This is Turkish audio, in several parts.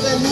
de nuevo.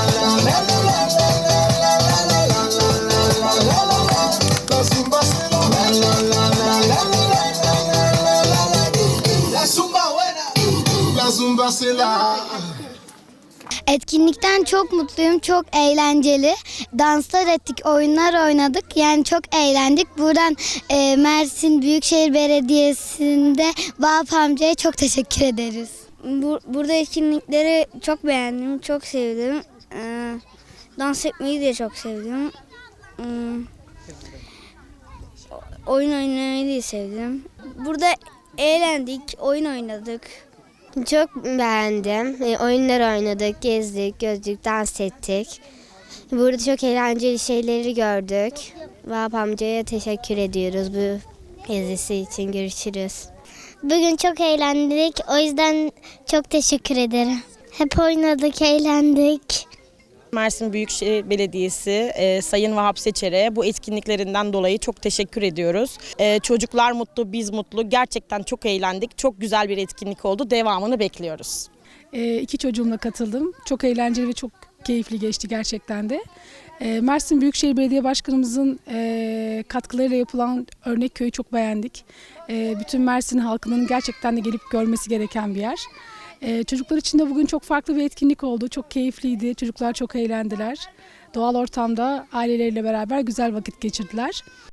la zumba sila. Etkinlikten çok mutluyum. Çok eğlenceli. Danslar ettik, oyunlar oynadık. Yani çok eğlendik. Buradan e, Mersin Büyükşehir Belediyesi'nde Vahap amcaya çok teşekkür ederiz. burada etkinlikleri çok beğendim, çok sevdim. Ee, dans etmeyi de çok sevdim. Hmm, oyun oynamayı da sevdim. Burada eğlendik, oyun oynadık. Çok beğendim. E, oyunlar oynadık, gezdik, gözdük, dans ettik. Burada çok eğlenceli şeyleri gördük. Vahap amcaya teşekkür ediyoruz bu gezisi için. Görüşürüz. Bugün çok eğlendik. O yüzden çok teşekkür ederim. Hep oynadık, eğlendik. Mersin Büyükşehir Belediyesi e, Sayın Vahap Seçer'e bu etkinliklerinden dolayı çok teşekkür ediyoruz. E, çocuklar mutlu, biz mutlu. Gerçekten çok eğlendik. Çok güzel bir etkinlik oldu. Devamını bekliyoruz. E, iki çocuğumla katıldım. Çok eğlenceli ve çok keyifli geçti gerçekten de. E, Mersin Büyükşehir Belediye Başkanımızın e, katkılarıyla yapılan örnek köyü çok beğendik. E, bütün Mersin halkının gerçekten de gelip görmesi gereken bir yer. E, çocuklar için de bugün çok farklı bir etkinlik oldu. Çok keyifliydi. Çocuklar çok eğlendiler. Doğal ortamda aileleriyle beraber güzel vakit geçirdiler.